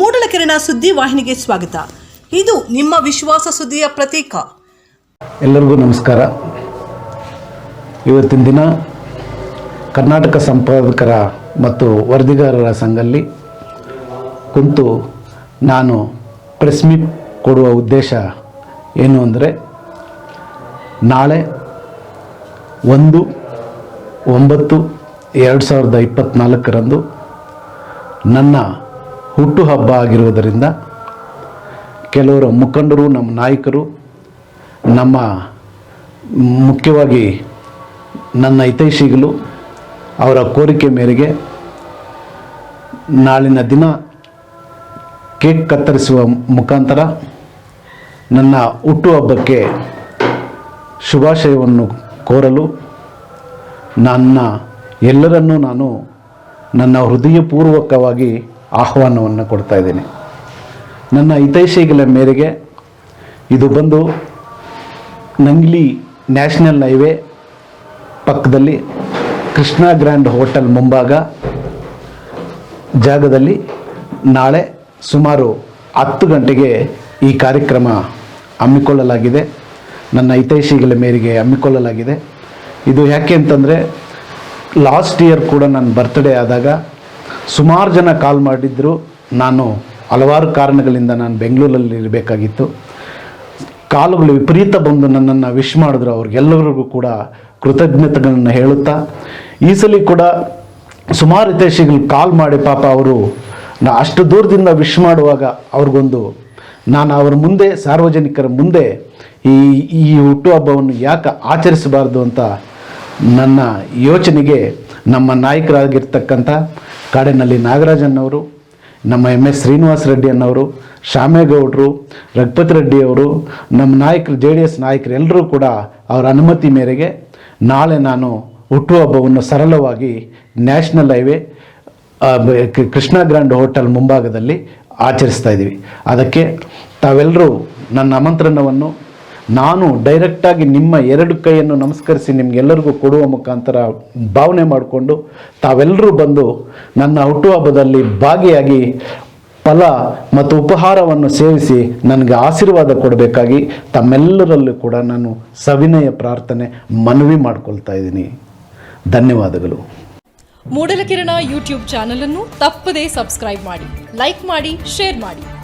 ಮೂಡಲಕೆರೆನ ಸುದ್ದಿ ವಾಹಿನಿಗೆ ಸ್ವಾಗತ. ಇದು ನಿಮ್ಮ ವಿಶ್ವಾಸ ಸುದ್ದಿಯ ಪ್ರತೀಕ. ಎಲ್ಲರಿಗೂ ನಮಸ್ಕಾರ. ಇವತ್ತಿನ ದಿನ ಕರ್ನಾಟಕ ಸಂಪಾದಕರ ಮತ್ತು ವರದಿಗಾರರ ಸಂಘಲ್ಲಿ ಕುಂತು ನಾನು ಪ್ರೆಸ್ ಮೀಟ್ ಕೊಡುವ ಉದ್ದೇಶ ಏನು ಅಂದರೆ ನಾಳೆ ಒಂದು ಒಂಬತ್ತು ಎರಡು ಸಾವಿರದ ಇಪ್ಪತ್ತ್ನಾಲ್ಕರಂದು ನನ್ನ ಹುಟ್ಟುಹಬ್ಬ ಆಗಿರುವುದರಿಂದ ಕೆಲವರು ಮುಖಂಡರು, ನಮ್ಮ ನಾಯಕರು, ನಮ್ಮ ಮುಖ್ಯವಾಗಿ ನನ್ನ ಹಿತೈಷಿಗಳು ಅವರ ಕೋರಿಕೆ ಮೇರೆಗೆ ನಾಳಿನ ದಿನ ಕೇಕ್ ಕತ್ತರಿಸುವ ಮುಖಾಂತರ ನನ್ನ ಹುಟ್ಟುಹಬ್ಬಕ್ಕೆ ಶುಭಾಶಯವನ್ನು ಕೋರಲು ನನ್ನ ಎಲ್ಲರನ್ನೂ ನಾನು ನನ್ನ ಹೃದಯಪೂರ್ವಕವಾಗಿ ಆಹ್ವಾನವನ್ನು ಕೊಡ್ತಾ ಇದ್ದೀನಿ. ನನ್ನ ಹಿತೈಷಿಗಳ ಮೇರೆಗೆ ಇದು ಬಂದು ನಂಗ್ಲಿ ನ್ಯಾಷನಲ್ ಹೈವೇ ಪಕ್ಕದಲ್ಲಿ ಕೃಷ್ಣ ಗ್ರ್ಯಾಂಡ್ ಹೋಟೆಲ್ ಮುಂಭಾಗ ಜಾಗದಲ್ಲಿ ನಾಳೆ ಸುಮಾರು ಹತ್ತು ಗಂಟೆಗೆ ಈ ಕಾರ್ಯಕ್ರಮ ಹಮ್ಮಿಕೊಳ್ಳಲಾಗಿದೆ. ನನ್ನ ಹಿತೈಷಿಗಳ ಮೇರೆಗೆ ಹಮ್ಮಿಕೊಳ್ಳಲಾಗಿದೆ. ಇದು ಯಾಕೆ ಅಂತಂದರೆ ಲಾಸ್ಟ್ ಇಯರ್ ಕೂಡ ನನ್ನ ಬರ್ತ್ಡೇ ಆದಾಗ ಸುಮಾರು ಜನ ಕಾಲ್ ಮಾಡಿದ್ದರು ನಾನು ಹಲವಾರು ಕಾರಣಗಳಿಂದ ನಾನು ಬೆಂಗಳೂರಲ್ಲಿ ಇರಬೇಕಾಗಿತ್ತು. ಕಾಲುಗಳು ವಿಪರೀತ ಬಂದು ನನ್ನನ್ನು ವಿಶ್ ಮಾಡಿದ್ರು. ಅವ್ರಿಗೆಲ್ಲರಿಗೂ ಕೂಡ ಕೃತಜ್ಞತೆಗಳನ್ನು ಹೇಳುತ್ತಾ, ಈ ಸಲ ಕೂಡ ಸುಮಾರು ಹಿತೈಷಿಗಳು ಕಾಲ್ ಮಾಡಿ ಪಾಪ ಅವರು ನಾ ಅಷ್ಟು ದೂರದಿಂದ ವಿಶ್ ಮಾಡುವಾಗ ಅವ್ರಿಗೊಂದು, ನಾನು ಅವ್ರ ಮುಂದೆ, ಸಾರ್ವಜನಿಕರ ಮುಂದೆ ಈ ಈ ಹುಟ್ಟುಹಬ್ಬವನ್ನು ಯಾಕೆ ಆಚರಿಸಬಾರ್ದು ಅಂತ ನನ್ನ ಯೋಚನೆಗೆ ನಮ್ಮ ನಾಯಕರಾಗಿರ್ತಕ್ಕಂಥ ಕಾಡಿನಲ್ಲಿ ನಾಗರಾಜನ್ನವರು, ನಮ್ಮ ಎಂ ಎಸ್ ಶ್ರೀನಿವಾಸ ರೆಡ್ಡಿ ಅನ್ನೋರು ಶ್ಯಾಮೇಗೌಡರು ರಘುಪತಿ ರೆಡ್ಡಿಯವರು ನಮ್ಮ ನಾಯಕರು, ಜೆ ಡಿ ಎಸ್ ನಾಯಕರು ಎಲ್ಲರೂ ಕೂಡ ಅವರ ಅನುಮತಿ ಮೇರೆಗೆ ನಾಳೆ ನಾನು ಹುಟ್ಟುಹಬ್ಬವನ್ನು ಸರಳವಾಗಿ national highway Krishna grand hotel ಮುಂಭಾಗದಲ್ಲಿ ಆಚರಿಸ್ತಾ ಇದ್ದೀವಿ. ಅದಕ್ಕೆ ತಾವೆಲ್ಲರೂ ನನ್ನ ಆಮಂತ್ರಣವನ್ನು ನಾನು ಡೈರೆಕ್ಟಾಗಿ ನಿಮ್ಮ ಎರಡು ಕೈಯನ್ನು ನಮಸ್ಕರಿಸಿ ನಿಮಗೆಲ್ಲರಿಗೂ ಕೊಡುವ ಮುಖಾಂತರ ಭಾವನೆ ಮಾಡಿಕೊಂಡು ತಾವೆಲ್ಲರೂ ಬಂದು ನನ್ನ ಹುಟ್ಟುಹಬ್ಬದಲ್ಲಿ ಭಾಗಿಯಾಗಿ ಫಲ ಮತ್ತು ಉಪಹಾರವನ್ನು ಸೇವಿಸಿ ನನಗೆ ಆಶೀರ್ವಾದ ಕೊಡಬೇಕಾಗಿ ತಮ್ಮೆಲ್ಲರಲ್ಲೂ ಕೂಡ ನಾನು ಸವಿನಯ ಪ್ರಾರ್ಥನೆ ಮನವಿ ಮಾಡ್ಕೊಳ್ತಾ ಇದ್ದೀನಿ. ಧನ್ಯವಾದಗಳು. ಮೂಡಲಕಿರಣ ಯೂಟ್ಯೂಬ್ ಚಾನಲನ್ನು ತಪ್ಪದೇ ಸಬ್ಸ್ಕ್ರೈಬ್ ಮಾಡಿ, ಲೈಕ್ ಮಾಡಿ, ಶೇರ್ ಮಾಡಿ.